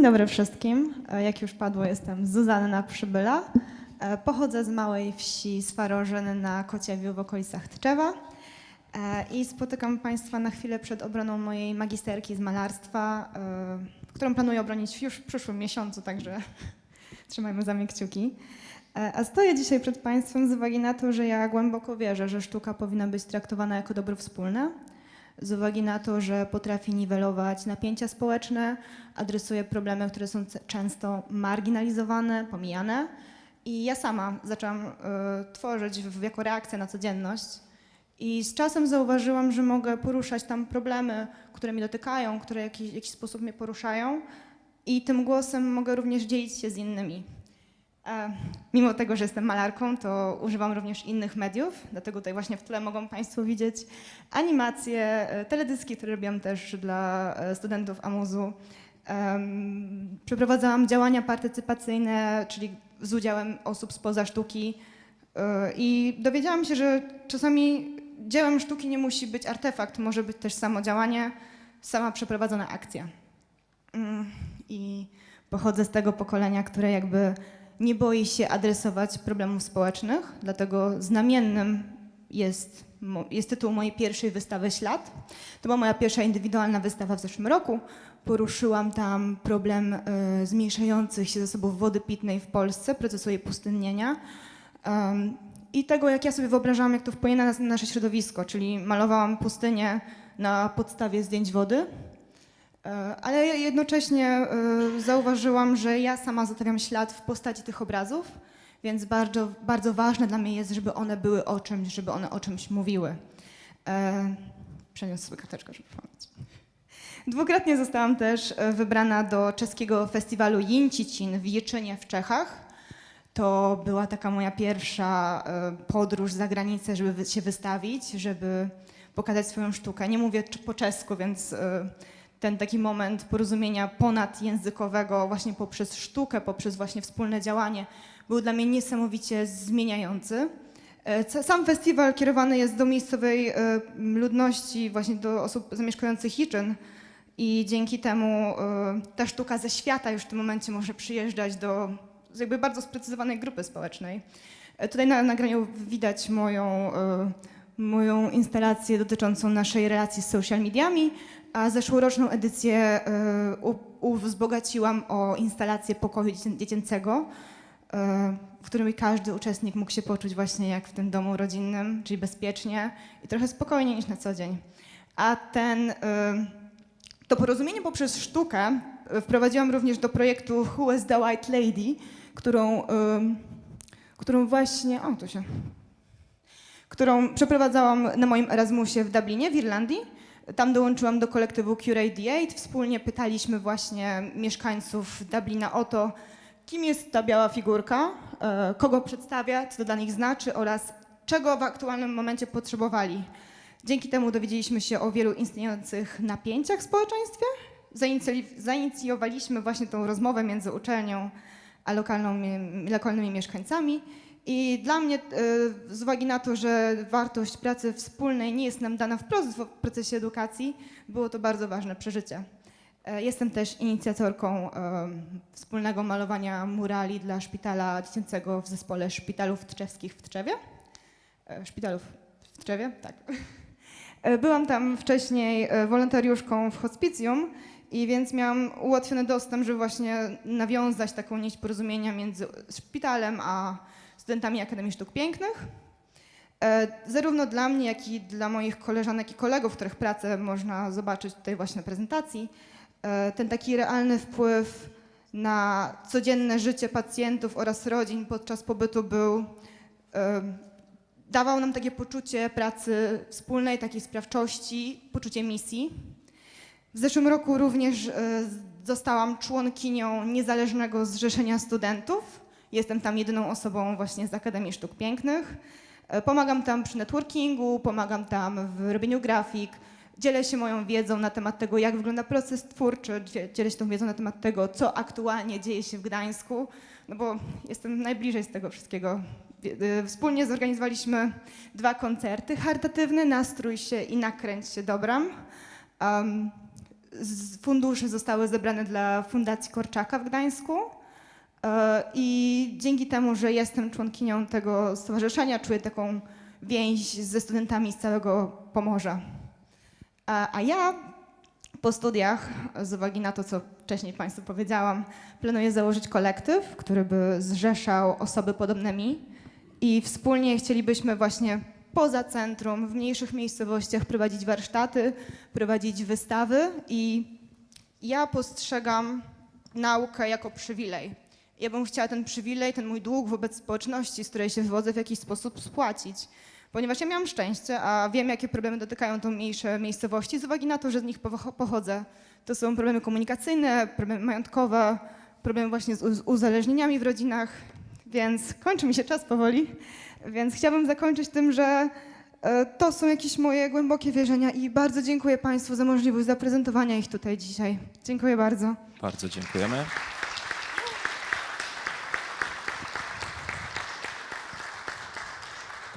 Dzień dobry wszystkim. E, Jak już padło, jestem Zuzanna Przybyla. E, Pochodzę z małej wsi Swarożyn na Kociewiu w okolicach Tczewa E, i spotykam Państwa na chwilę przed obroną mojej magisterki z malarstwa, którą planuję obronić już w przyszłym miesiącu, także trzymajmy za mnie kciuki. A stoję dzisiaj przed Państwem z uwagi na to, że ja głęboko wierzę, że sztuka powinna być traktowana jako dobro wspólne, z uwagi na to, że potrafi niwelować napięcia społeczne, adresuje problemy, które są często marginalizowane, pomijane. I ja sama zaczęłam y, tworzyć w, jako reakcję na codzienność. I z czasem zauważyłam, że mogę poruszać tam problemy, które mnie dotykają, które w jakiś, jakiś sposób mnie poruszają. I tym głosem mogę również dzielić się z innymi. Mimo tego, że jestem malarką, to używam również innych mediów, dlatego tutaj właśnie w tle mogą Państwo widzieć animacje, e, teledyski, które robiłam też dla e, studentów AMUZ-u. Em, Przeprowadzałam działania partycypacyjne, czyli z udziałem osób spoza sztuki e, i dowiedziałam się, że czasami dziełem sztuki nie musi być artefakt, może być też samo działanie, sama przeprowadzona akcja. Mm, I pochodzę z tego pokolenia, które jakby nie boi się adresować problemów społecznych, dlatego znamiennym jest, jest tytuł mojej pierwszej wystawy Ślad. To była moja pierwsza indywidualna wystawa w zeszłym roku. Poruszyłam tam problem y, zmniejszających się zasobów wody pitnej w Polsce, procesu jej pustynnienia. I tego, jak ja sobie wyobrażałam, jak to wpłynie na nas- na nasze środowisko, czyli malowałam pustynię na podstawie zdjęć wody, Ale jednocześnie e, zauważyłam, że ja sama zostawiam ślad w postaci tych obrazów, więc bardzo, bardzo ważne dla mnie jest, żeby one były o czymś, żeby one o czymś mówiły. E, Przeniosę sobie karteczkę, żeby pamiętać. Dwukrotnie zostałam też e, wybrana do czeskiego festiwalu Jincicin w Jeczynie w Czechach. To była taka moja pierwsza e, podróż za granicę, żeby się wystawić, żeby pokazać swoją sztukę. Nie mówię po czesku, więc e, ten taki moment porozumienia ponadjęzykowego właśnie poprzez sztukę, poprzez właśnie wspólne działanie był dla mnie niesamowicie zmieniający. E, Sam festiwal kierowany jest do miejscowej e, ludności, właśnie do osób zamieszkujących Hiczyn i dzięki temu e, ta sztuka ze świata już w tym momencie może przyjeżdżać do jakby bardzo sprecyzowanej grupy społecznej. Tutaj na nagraniu widać moją, moją instalację dotyczącą naszej relacji z social mediami, a zeszłoroczną edycję e, wzbogaciłam o instalację pokoju dziecię- dziecięcego, e, w którym każdy uczestnik mógł się poczuć właśnie jak w tym domu rodzinnym, czyli bezpiecznie i trochę spokojniej niż na co dzień. A ten, e, to porozumienie poprzez sztukę e, wprowadziłam również do projektu Who is the White Lady, którą, którą właśnie, o tu się, którą przeprowadzałam na moim Erasmusie w Dublinie w Irlandii. Tam dołączyłam do kolektywu Curate the Eight. Wspólnie pytaliśmy właśnie mieszkańców Dublina o to, kim jest ta biała figurka, e, kogo przedstawia, co to dla nich znaczy oraz czego w aktualnym momencie potrzebowali. Dzięki temu dowiedzieliśmy się o wielu istniejących napięciach w społeczeństwie. Zainicjowaliśmy właśnie tą rozmowę między uczelnią a lokalnymi mieszkańcami. I dla mnie, e, z uwagi na to, że wartość pracy wspólnej nie jest nam dana wprost w procesie edukacji, było to bardzo ważne przeżycie. E, Jestem też inicjatorką e, wspólnego malowania murali dla szpitala dziecięcego w zespole szpitalów tczewskich w Tczewie. Szpitalów w Tczewie, tak. Byłam tam wcześniej wolontariuszką w hospicjum i więc miałam ułatwiony dostęp, żeby właśnie nawiązać taką nić porozumienia między szpitalem a studentami Akademii Sztuk Pięknych. E, Zarówno dla mnie, jak i dla moich koleżanek i kolegów, których pracę można zobaczyć tutaj właśnie na prezentacji, e, ten taki realny wpływ na codzienne życie pacjentów oraz rodzin podczas pobytu był, e, dawał nam takie poczucie pracy wspólnej, takiej sprawczości, poczucie misji. W zeszłym roku również zostałam członkinią Niezależnego Zrzeszenia Studentów. Jestem tam jedyną osobą właśnie z Akademii Sztuk Pięknych. E, Pomagam tam przy networkingu, pomagam tam w robieniu grafik, dzielę się moją wiedzą na temat tego, jak wygląda proces twórczy, dzie- dzielę się tą wiedzą na temat tego, co aktualnie dzieje się w Gdańsku, no bo jestem najbliżej z tego wszystkiego. E, Wspólnie zorganizowaliśmy dwa koncerty charytatywne, Nastrój się i Nakręć się Dobram. Um, fundusze zostały zebrane dla Fundacji Korczaka w Gdańsku. E, I dzięki temu, że jestem członkinią tego stowarzyszenia, czuję taką więź ze studentami z całego Pomorza. A, ja po studiach, z uwagi na to, co wcześniej Państwu powiedziałam, planuję założyć kolektyw, który by zrzeszał osoby podobne mi i wspólnie chcielibyśmy właśnie poza centrum, w mniejszych miejscowościach prowadzić warsztaty, prowadzić wystawy i ja postrzegam naukę jako przywilej. Ja bym chciała ten przywilej, ten mój dług wobec społeczności, z której się wywodzę, w jakiś sposób spłacić. Ponieważ ja miałam szczęście, a wiem, jakie problemy dotykają tą mniejsze miejscowości, z uwagi na to, że z nich pocho- pochodzę. To są problemy komunikacyjne, problemy majątkowe, problemy właśnie z, z uzależnieniami w rodzinach, więc kończy mi się czas powoli. Więc chciałabym zakończyć tym, że e, to są jakieś moje głębokie wierzenia i bardzo dziękuję Państwu za możliwość zaprezentowania ich tutaj dzisiaj. Dziękuję bardzo. Bardzo dziękujemy.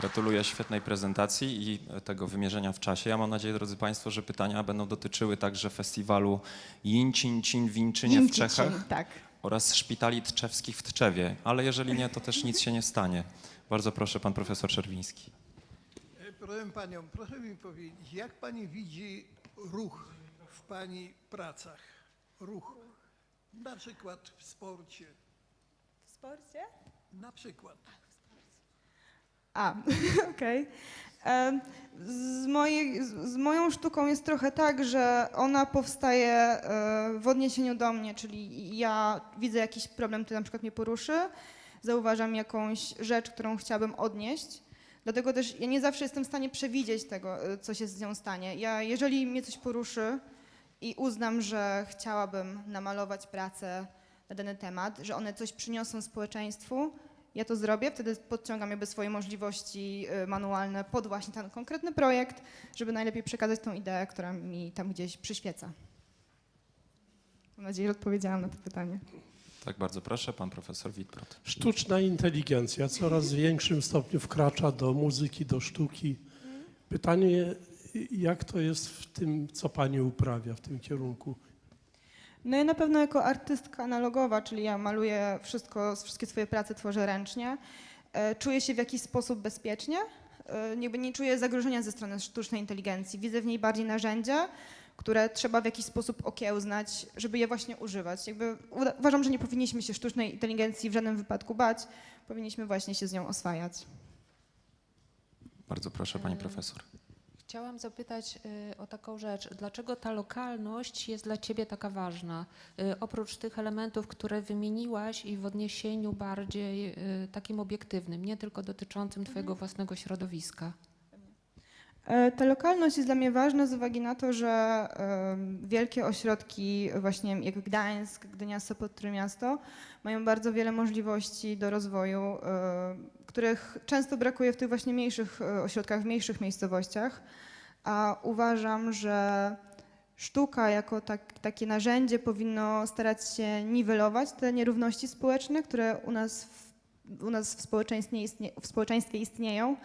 Gratuluję świetnej prezentacji i tego wymierzenia w czasie. Ja mam nadzieję, drodzy Państwo, że pytania będą dotyczyły także festiwalu Jincin w Winczynie w Czechach. Tak. oraz szpitali tczewskich w Tczewie, ale jeżeli nie, to też nic się nie stanie. Bardzo proszę, pan profesor Czerwiński. E, Proszę panią, proszę mi powiedzieć, jak pani widzi ruch w pani pracach? Ruch. Na przykład w sporcie. W sporcie? Na przykład. A, okej. Em, Z, mojej, z moją sztuką jest trochę tak, że ona powstaje e, w odniesieniu do mnie, czyli ja widzę jakiś problem, który na przykład mnie poruszy, zauważam jakąś rzecz, którą chciałabym odnieść. Dlatego też ja nie zawsze jestem w stanie przewidzieć tego, e, co się z nią stanie. Ja, jeżeli mnie coś poruszy i uznam, że chciałabym namalować pracę na dany temat, że one coś przyniosą społeczeństwu, ja to zrobię, wtedy podciągam jakby swoje możliwości y, manualne pod właśnie ten konkretny projekt, żeby najlepiej przekazać tą ideę, która mi tam gdzieś przyświeca. Mam nadzieję, że odpowiedziałam na to pytanie. Tak, bardzo proszę, pan profesor Witbrod. Sztuczna inteligencja coraz w większym stopniu wkracza do muzyki, do sztuki. Pytanie, jak to jest w tym, co pani uprawia w tym kierunku? No ja na pewno jako artystka analogowa, czyli ja maluję wszystko, wszystkie swoje prace tworzę ręcznie, e, czuję się w jakiś sposób bezpiecznie, e, jakby nie czuję zagrożenia ze strony sztucznej inteligencji. Widzę w niej bardziej narzędzie, które trzeba w jakiś sposób okiełznać, żeby je właśnie używać. Jakby uważam, że nie powinniśmy się sztucznej inteligencji w żadnym wypadku bać, powinniśmy właśnie się z nią oswajać. Bardzo proszę, pani E, profesor. Chciałam zapytać y, o taką rzecz. Dlaczego ta lokalność jest dla Ciebie taka ważna? Y, oprócz tych elementów, które wymieniłaś i w odniesieniu bardziej y, takim obiektywnym, nie tylko dotyczącym Twojego własnego środowiska. E, Ta lokalność jest dla mnie ważna z uwagi na to, że wielkie ośrodki, właśnie jak Gdańsk, Gdynia, Sopot, Trójmiasto, mają bardzo wiele możliwości do rozwoju, e, których często brakuje w tych właśnie mniejszych e, ośrodkach, w mniejszych miejscowościach. A uważam, że sztuka jako tak, takie narzędzie powinno starać się niwelować te nierówności społeczne, które u nas w, u nas w, społeczeństwie, istnie, w społeczeństwie istnieją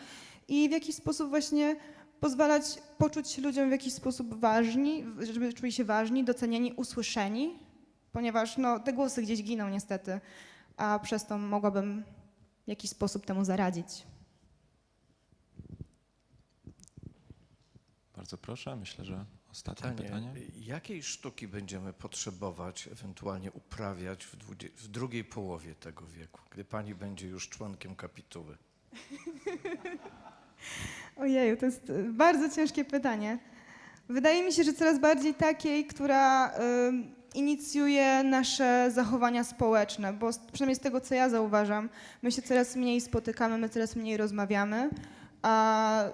i w jakiś sposób właśnie pozwalać poczuć się ludziom w jakiś sposób ważni, żeby czuli się ważni, docenieni, usłyszeni, ponieważ no, te głosy gdzieś giną niestety, a przez to mogłabym w jakiś sposób temu zaradzić. Bardzo proszę, myślę, że ostatnie Pytanie, pytanie. jakiej sztuki będziemy potrzebować, ewentualnie uprawiać w, dwudzie- w drugiej połowie tego wieku, gdy pani będzie już członkiem kapituły? Ojeju, to jest y, bardzo ciężkie pytanie. Wydaje mi się, że coraz bardziej takiej, która inicjuje nasze zachowania społeczne, bo przynajmniej z tego, co ja zauważam, my się coraz mniej spotykamy, my coraz mniej rozmawiamy, a y,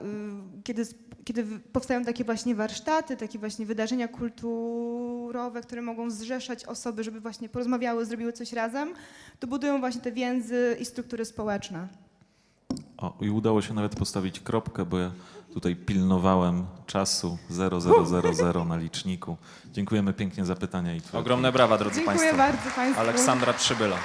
kiedy, kiedy powstają takie właśnie warsztaty, takie właśnie wydarzenia kulturowe, które mogą zrzeszać osoby, żeby właśnie porozmawiały, zrobiły coś razem, to budują właśnie te więzy i struktury społeczne. O, i udało się nawet postawić kropkę, bo ja tutaj pilnowałem czasu 0000 na liczniku. Dziękujemy pięknie za pytania i twoje Ogromne brawa, drodzy Dziękuję państwo. bardzo Państwu. Aleksandra Przybyla.